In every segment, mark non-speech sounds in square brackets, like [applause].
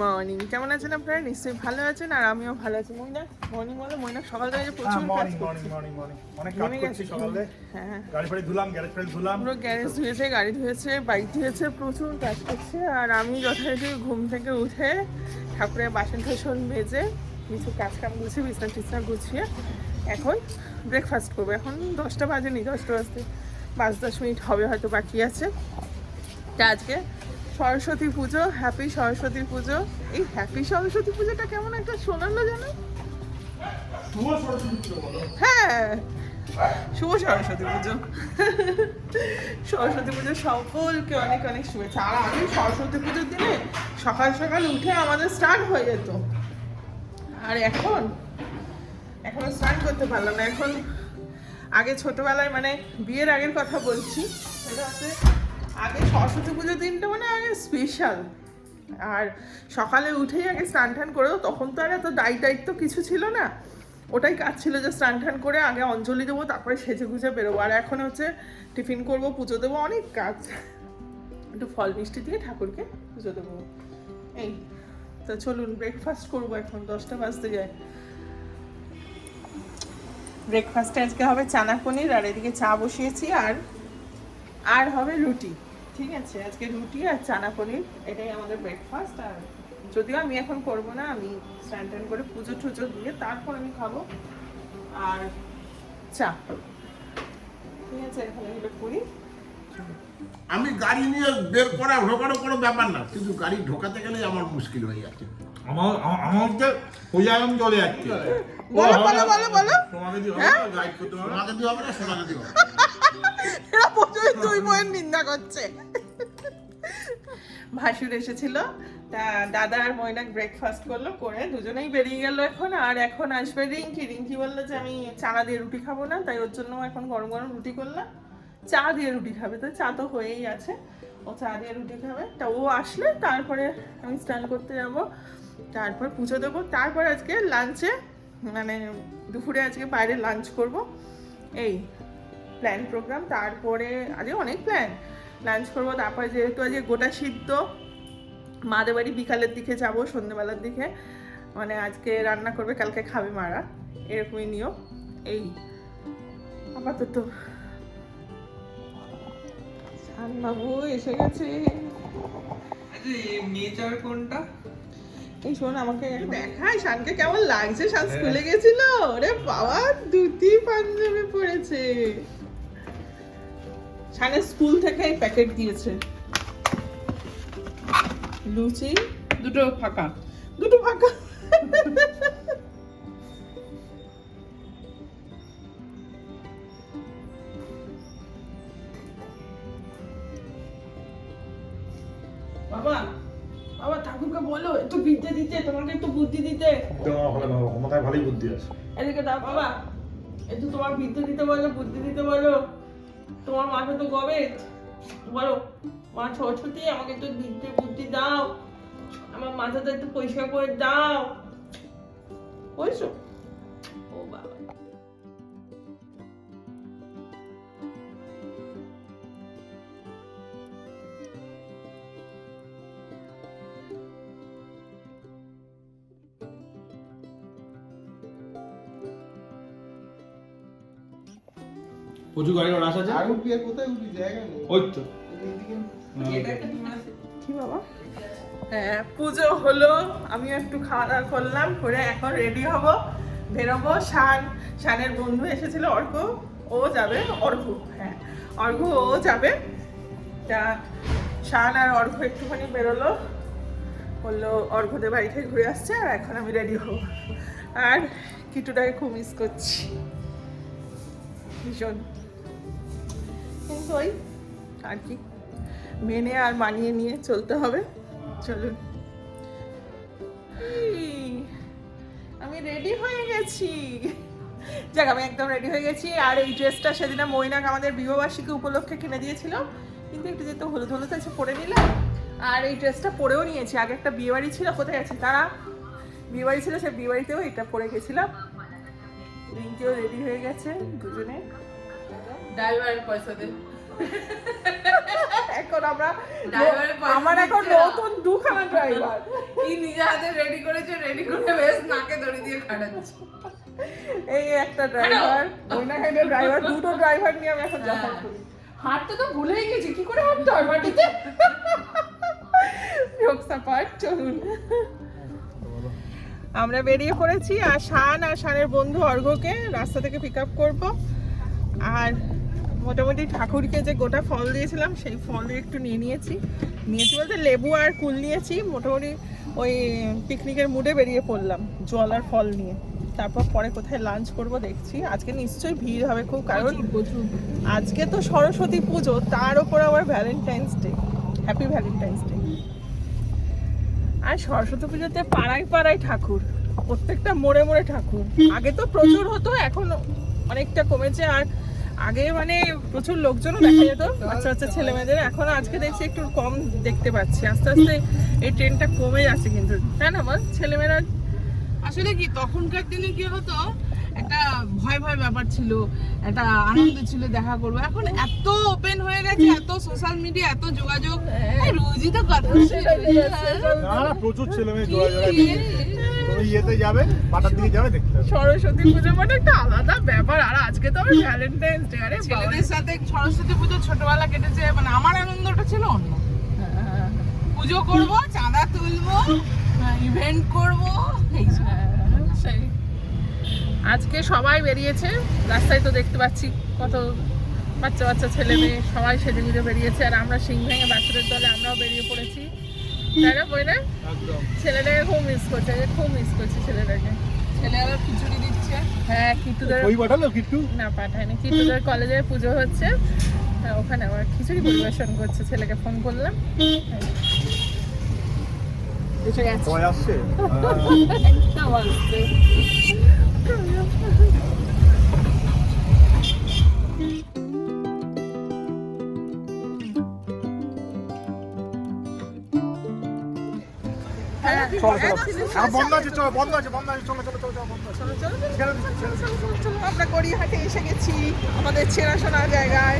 Morning কেমন আছেন আপনারা? নিশ্চয়ই ভালো আছেন আর আমিও ভালো আছি। মইনা মর্নিং বলে মইনা সকাল থেকে যে প্রচুর কাজ করছে। মর্নিং মর্নিং মর্নিং অনেক কাজ করছি সকালে। হ্যাঁ গাড়ি ফাড়ি ধুলাম গ্যারেজ ফাড়ি ধুলাম। পুরো গ্যারেজ ধুয়েছে গাড়ি ধুয়েছে বাইক ধুয়েছে প্রচুর কাজ করছে। আর আমি যথারীতি ঘুম থেকে উঠে ঠাকুরের বাসন টাসন ভেজে কিছু কাজ কাম গুছিয়ে বিছনা টিছনা গুছিয়ে এখন ব্রেকফাস্ট করব। এখন দশটা বাজেনি দশটা বাজতে পাঁচ দশ মিনিট হবে হয়তো বাকি আছে। তা আজকে সরস্বতী পুজো হ্যাপি সরস্বতী পুজো। এই হ্যাপি সরস্বতী পুজোটা কেমন একটা শোনালো বলো। হ্যাঁ শুভ সরস্বতী পুজো। সরস্বতী পুজো সকলকে অনেক অনেক শুভেচ্ছা। আর আগে সরস্বতী পুজোর দিনে সকাল সকাল উঠে আমাদের স্টার্ট হয়ে যেত। আর এখন? এখন স্নান করতে পারলাম না। এখন আগে ছোটবেলায় মানে বিয়ের আগের কথা বলছি। সেটা হচ্ছে আগে সরস্বতী পুজোর দিনটা মানে আগে স্পেশাল আর সকালে উঠেই আগে স্নান টান করে তখন তো আর এত দায়ী দায়িত্ব কিছু ছিল না। ওটাই কাজ ছিল যে স্নান টান করে আগে অঞ্জলি দেবো, তারপরে সেজে গুজে বেরোবো। আর এখন হচ্ছে টিফিন করব, পুজো দেবো, অনেক কাজ। একটু ফল মিষ্টি দিয়ে ঠাকুরকে পুজো দেবো। এই, তো চলুন ব্রেকফাস্ট করব এখন, দশটা বাজতে যায়। ব্রেকফাস্টে আজকে হবে চানা পনির, আর এদিকে চা বসিয়েছি, আর আর হবে রুটি। ঠিক আছে, আজকে রুটি আর চানা পনির, এটাই আমাদের ব্রেকফাস্ট আর যদিও আমি এখন করব না, আমি স্নান টান করে পুজো টুজো দিয়ে তারপর আমি খাব। আর চা। ঠিক আছে, এখন করি আমি গাড়ি নিয়ে বের করা ঢোকানো কোনো ব্যাপার না, কিন্তু গাড়ি ঢোকাতে গেলে আমার মুশকিল হয়ে যাচ্ছে। আমার আমার- আমার চলে যাচ্ছে। বলো বলো বলো বলো তোমাকে দিয়ে? গাইড করতে হবে তোমাকে দিয়ে হবে না সোনাকে দিয়ে এরা প্রচুর দুই বইয়ের নিন্দা করছে। ভাসুর এসেছিল তা দাদা আর ময়নাক ব্রেকফাস্ট করল করে দুজনেই বেরিয়ে গেল এখন আর এখন আসবে রিঙ্কি। রিঙ্কি বলল যে আমি চানা দিয়ে রুটি খাব না তাই ওর জন্য এখন গরম গরম রুটি করলাম। চা দিয়ে রুটি খাবে তো চা তো হয়েই আছে। ও চা দিয়ে রুটি খাবে। তা ও আসলে তারপরে আমি স্নান করতে যাব। তারপর পুজো দেবো। তারপর আজকে লাঞ্চে মানে দুপুরে আজকে বাইরে লাঞ্চ করব। এই প্ল্যান প্রোগ্রাম তারপরে আজকে অনেক প্ল্যান লাঞ্চ করব, তারপরে যেহেতু আজকে গোটা সিদ্ধ, মাদের বাড়ি বিকালের দিকে যাব সন্ধ্যেবেলার দিকে। মানে আজকে রান্না করবে, কালকে খাবে মারা। এরকমই নিও এই আপাতত। বাবু এসে গেছে। মেজর কোনটা? এই শোন আমাকে দেখাই শানকে কেমন লাগছে? শান স্কুলে গেছিল? ওরে বাবা ধুতি পাঞ্জাবি পড়েছে শানের স্কুল থেকে প্যাকেট দিয়েছে। লুচি দুটো ফাঁকা। দুটো ফাঁকা। ভালোই বুদ্ধি আছে। এদিকে দাও বাবা। একটু তোমার বৃদ্ধ দিতে বলো, বুদ্ধি দিতে বলো। তোমার মাথা তো গবে। বলো, মা সরস্বতী আমাকে একটু বিদ্যে বুদ্ধি দাও। আমার মাথাটা একটু পরিষ্কার করে দাও। বলছো? প্রচুর গাড়ি রাশ আছে? আর উঠবি আর কোথায় উঠবি? জায়গা নেই। ওই তো। কি বাবা? হ্যাঁ পুজো হলো। আমিও একটু খাওয়া দাওয়া করলাম করে এখন রেডি হব বেরোবো। শান শানের বন্ধু এসেছিল অর্ঘ ও যাবে অর্ঘ হ্যাঁ। অর্ঘ ও যাবে। তা শান আর অর্ঘ একটুখানি বেরোলো। বলল অর্ঘদের বাড়ি থেকে ঘুরে আসছে আর এখন আমি রেডি হব। আর কিটুটাকে খুব মিস করছি। ভীষণ। কিন্তু ওই, আর কি। মেনে আর মানিয়ে নিয়ে চলতে হবে। চলুন। আমি রেডি হয়ে গেছি। যাক, আমি একদম রেডি হয়ে গেছি। আর এই ড্রেসটা সেদিনে মৈনাক আমাদের বিবাহবার্ষিকী উপলক্ষে কিনে দিয়েছিল। কিন্তু একটু যেহেতু হলুদ হলুদ আছে, পরে নিলাম। আর এই ড্রেসটা পরেও নিয়েছি। আগে একটা বিয়েবাড়ি ছিল, কোথায় আছে? তারা বিয়েবাড়ি ছিল, সে বিয়েবাড়িতেও এটা পরে গেছিলাম। রিঙ্কিও রেডি হয়ে গেছে দুজনে। ড্রাইভারের পয়সা দে। এখন আমরা আমার এখন নতুন দুখানা ড্রাইভার কি নিজে হাতে রেডি করেছে রেডি করে বেশ নাকে দড়ি দিয়ে খাটাচ্ছে। এই একটা ড্রাইভার ময়নাঘাটের ড্রাইভার দুটো ড্রাইভার নিয়ে আমি এখন যাতায়াত করি। হাঁটতে তো ভুলেই গেছি কি করে হাঁটতে হয় মাটিতে? জোকসা পার্ট চলুন। আমরা বেরিয়ে পড়েছি আর শান আর শানের বন্ধু অর্ঘকে রাস্তা থেকে পিক আপ করব। আর মোটামুটি ঠাকুরকে যে গোটা ফল দিয়েছিলাম সেই ফল দিয়ে একটু নিয়ে নিয়েছি। নিয়েছি বলতে লেবু আর কুল নিয়েছি মোটামুটি ওই পিকনিকের মুডে বেরিয়ে পড়লাম জল আর ফল নিয়ে। তারপর পরে কোথায় লাঞ্চ করব দেখছি। আজকে নিশ্চয়ই ভিড় হবে খুব কারণ আজকে তো সরস্বতী পুজো তার উপর আবার Valentine's Day happy Valentine's Day আর সরস্বতী পুজোতে পাড়ায় পাড়ায় ঠাকুর প্রত্যেকটা মোড়ে মোড়ে ঠাকুর। আগে তো প্রচুর হতো এখন অনেকটা কমেছে। আর আগে মানে প্রচুর লোকজনও দেখা যেত বাচ্চা বাচ্চা ছেলে মেয়েদের এখন আজকে দেখছি একটু কম দেখতে পাচ্ছি। আস্তে আস্তে এই ট্রেনটা কমে যাচ্ছে কিন্তু তাই না বল? ছেলেমেয়েরা আসলে কি তখনকার দিনে কি হতো একটা ভয় ভয় ব্যাপার ছিল একটা আনন্দ ছিল দেখা করব। এখন এত ওপেন হয়ে গেছে এত সোশ্যাল মিডিয়া এত যোগাযোগ। রোজই তো কথা না প্রচুর ছেলে মেয়ে ইয়েতে যাবে পাটার দিকে যাবে দেখতে সরস্বতী পুজো মানে একটা আলাদা ব্যাপার। আর আজকে তো আবার ভ্যালেন্টাইন্স ডে আরে ছেলেদের সাথে সরস্বতী পুজো ছোটবেলা কেটেছে মানে আমার আনন্দটা ছিল অন্য। পুজো করব চাঁদা তুলবো ইভেন্ট করব এইসব সেই। আজকে সবাই বেরিয়েছে রাস্তায় তো দেখতে পাচ্ছি কত বাচ্চা বাচ্চা ছেলে মেয়ে সবাই সেজে গুজে বেরিয়েছে। আর আমরা সিং ভেঙে বাচ্চাদের দলে আমরাও বেরিয়ে পড়েছি। না বই না? ছেলেটাকে খুব মিস করছে খুব মিস করছি ছেলেটাকে। ছেলেরা খিচুড়ি দিচ্ছে? হ্যাঁ কিটুদের ওই পাঠালো কিট্টু? না পাঠায়নি। কিটুদের কলেজে পুজো হচ্ছে। হ্যাঁ, ওখানে আবার খিচুড়ি পরিবেশন করছে ছেলেকে ফোন করলাম। এসে আসছে? একদম আসছে। [laughs] চলো চলো। বন্ধ আছে চলো বন্ধ আছে বন্ধ আছে চলো চলো চলো চলো বন্ধ চলো, চলো, চলো, আমরা গড়িয়াহাটে এসে গেছি আমাদের চেনাশোনা জায়গায়।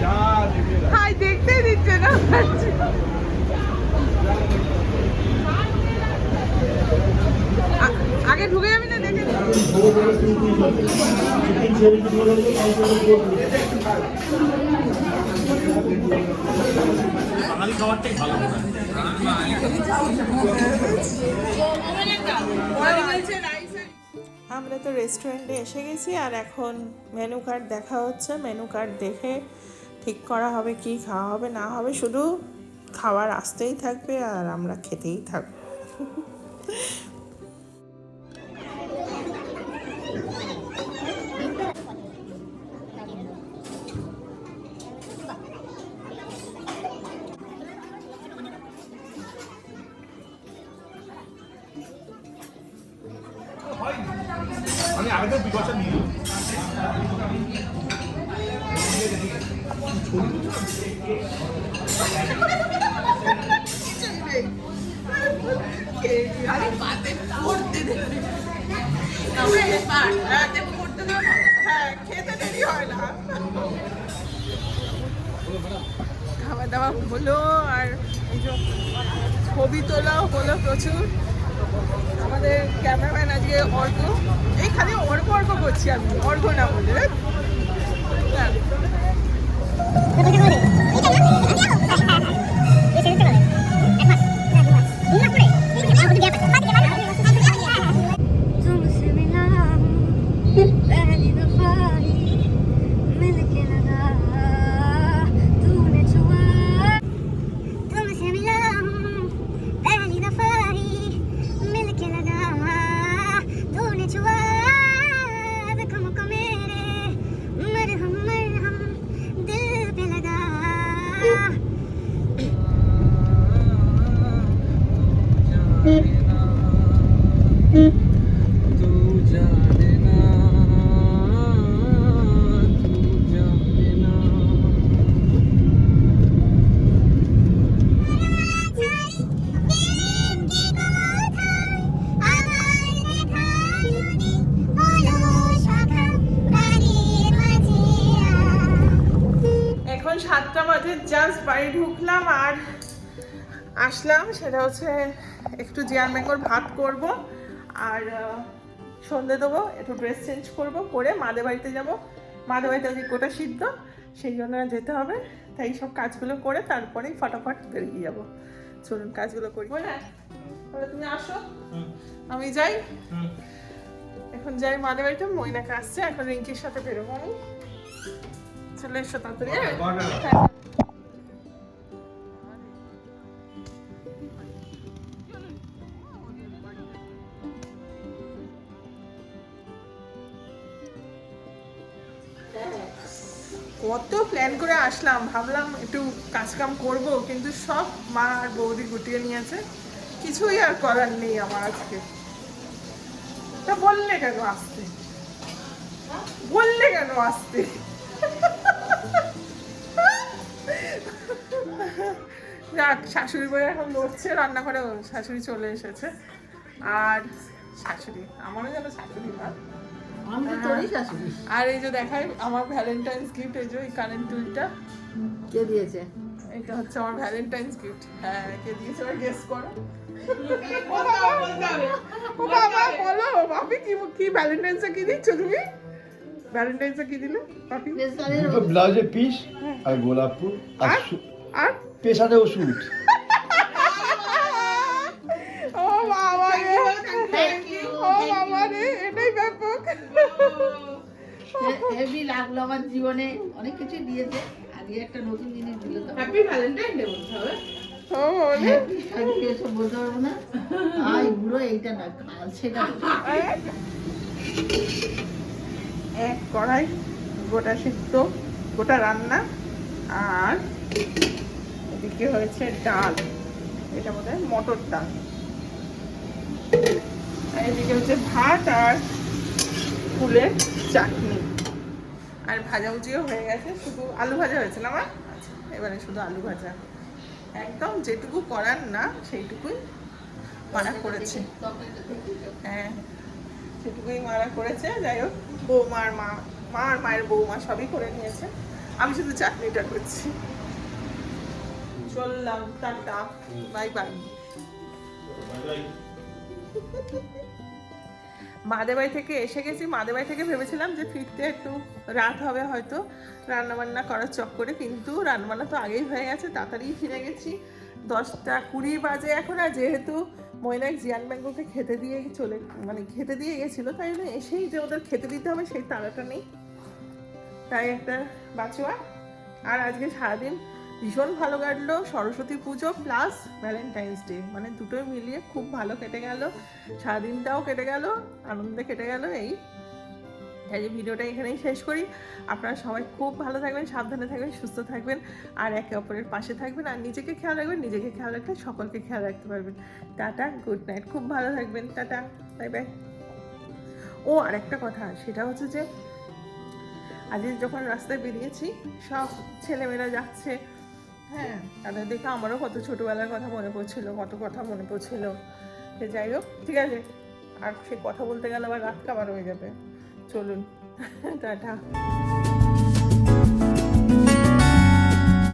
যা। হাই দেখতেই দিচ্ছে না। [laughs] আগে ঢুকে যাবি না দেখে বাঙালি খাবারটাই ভালো আমরা তো রেস্টুরেন্টে এসে গেছি আর এখন মেনু কার্ড দেখা হচ্ছে। মেনু কার্ড দেখে ঠিক করা হবে কি খাওয়া হবে না হবে। শুধু খাবার আসতেই থাকবে আর আমরা খেতেই থাকব। খাওয়া দাওয়া হলো আর ছবি তোলাও হলো প্রচুর আমাদের ক্যামেরাম্যান আজকে অর্ঘ এই খালি অর্ঘ অর্ঘ করছি আমি। অর্ঘ না বলে। বাড়ি ঢুকলাম আর আসলাম সেটা হচ্ছে একটু জিয়ার ম্যাঙ্গোর ভাত করব আর সন্ধে দেবো একটু ড্রেস চেঞ্জ করব করে মাদের বাড়িতে যাব। মাদের বাড়িতে আজকে গোটা সিদ্ধ সেই জন্য যেতে হবে। তাই সব কাজগুলো করে তারপরেই ফটাফট বেরিয়ে যাব। চলুন কাজগুলো করি। বলে তুমি আসো। আমি যাই। এখন যাই মাদের বাড়িতে মইনাকে আসছে এখন রিঙ্কির সাথে বেরোবো আমি। চলে এসো তাড়াতাড়ি কত প্ল্যান করে আসলাম, ভাবলাম একটু কাজকাম করব, কিন্তু সব মা আর বৌদি গুটিয়ে নিয়েছে। কিছুই আর করার নেই আমার আজকে। তা বললে কেন আসতে? বললে কেন আসতে? যাক, শাশুড়ি বই এখন লড়ছে রান্না করে শাশুড়ি চলে এসেছে। আর শাশুড়ি, আমারও যেন শাশুড়ি না শাশুড়ি। আর এই যে দেখাই আমার ভ্যালেন্টাইন্স গিফট এই যে এই কারেন্ট টুলটা কে দিয়েছে? এটা হচ্ছে আমার ভ্যালেন্টাইন্স গিফট হ্যাঁ কে দিয়েছে এবার গেস করো। ও বাবা বলো বাপি কি কি ভ্যালেন্টাইন্সে কি দিচ্ছ তুমি? ভ্যালেন্টাইন্সে কি দিলে বাপি? ব্লাউজের পিস আর গোলাপ ফুল আর আর? পেশাতে ওষুধ ও বাবা রে ও বাবা রে এটাই ব্যাপক হেভি লাগল আমার জীবনে অনেক কিছু দিয়েছে। আজকে একটা নতুন জিনিস দিল তো। হ্যাপি ভ্যালেন্টাইন ডে বলতে হবে। বলতে পারব না। আই বুড়ো এইটা না কাল সেটা এক কড়াই গোটা সিদ্ধ গোটা রান্না আর এদিকে হয়েছে ডাল। এটা বোধ হয় মটর ডাল। আর এদিকে হচ্ছে ভাত আর ফুলের চাটনি। আর ভাজাভুজিও হয়ে গেছে শুধু আলু ভাজা হয়েছে না মা আচ্ছা এবারে শুধু আলু ভাজা। একদম যেটুকু করার না সেইটুকুই মারা করেছে। হ্যাঁ সেটুকুই মারা করেছে। যাই হোক বৌমার মা মা আর মায়ের বৌমা সবই করে নিয়েছে। আমি শুধু চাটনিটা করছি। চললাম টাটা। Bye by. মাদেবাই থেকে এসে গেছি, মাদেবাই থেকে ভেবেছিলাম যে ফিরতে একটু রাত হবে হয়তো। রান্নাবান্না করার চক্করে কিন্তু রান্নাবান্না তো আগেই হয়ে গেছে, তাড়াতাড়ি ফিরে গেছি। দশটা কুড়ি বাজে এখন, আর যেহেতু মৈনাক জিয়ান ব্যাঙ্গকে খেতে দিয়ে চলে মানে খেতে দিয়ে গেছিল, তাই জন্য এসেই যে ওদের খেতে দিতে হবে সেই তাড়াটা নেই। তাই একটা বাঁচুয়া আর আজকে সারাদিন ভীষণ ভালো কাটলো, সরস্বতী পুজো প্লাস ভ্যালেন্টাইন্স ডে মানে দুটোই মিলিয়ে খুব ভালো কেটে গেল, সারাদিনটাও কেটে গেল, আনন্দে কেটে গেল এই। তাই ভিডিওটা এখানেই শেষ করি। আপনারা সবাই খুব ভালো থাকবেন, সাবধানে থাকবেন, সুস্থ থাকবেন, আর একে অপরের পাশে থাকবেন, আর নিজেকে খেয়াল রাখবেন, নিজেকে খেয়াল রাখলে সকলকে খেয়াল রাখতে পারবেন। টাটা গুড নাইট খুব ভালো থাকবেন, টাটা বাই বাই ও, আর একটা কথা, সেটা হচ্ছে যে আজকে যখন রাস্তায় বেরিয়েছি, সব ছেলেমেয়েরা যাচ্ছে হ্যাঁ তাদের দেখে আমারও কত ছোটোবেলার কথা মনে পড়ছিল, কত কথা মনে পড়ছিল। সে যাই হোক, ঠিক আছে। আর সে কথা বলতে গেলে আবার রাত কাবার হয়ে যাবে। চলুন, টাটা।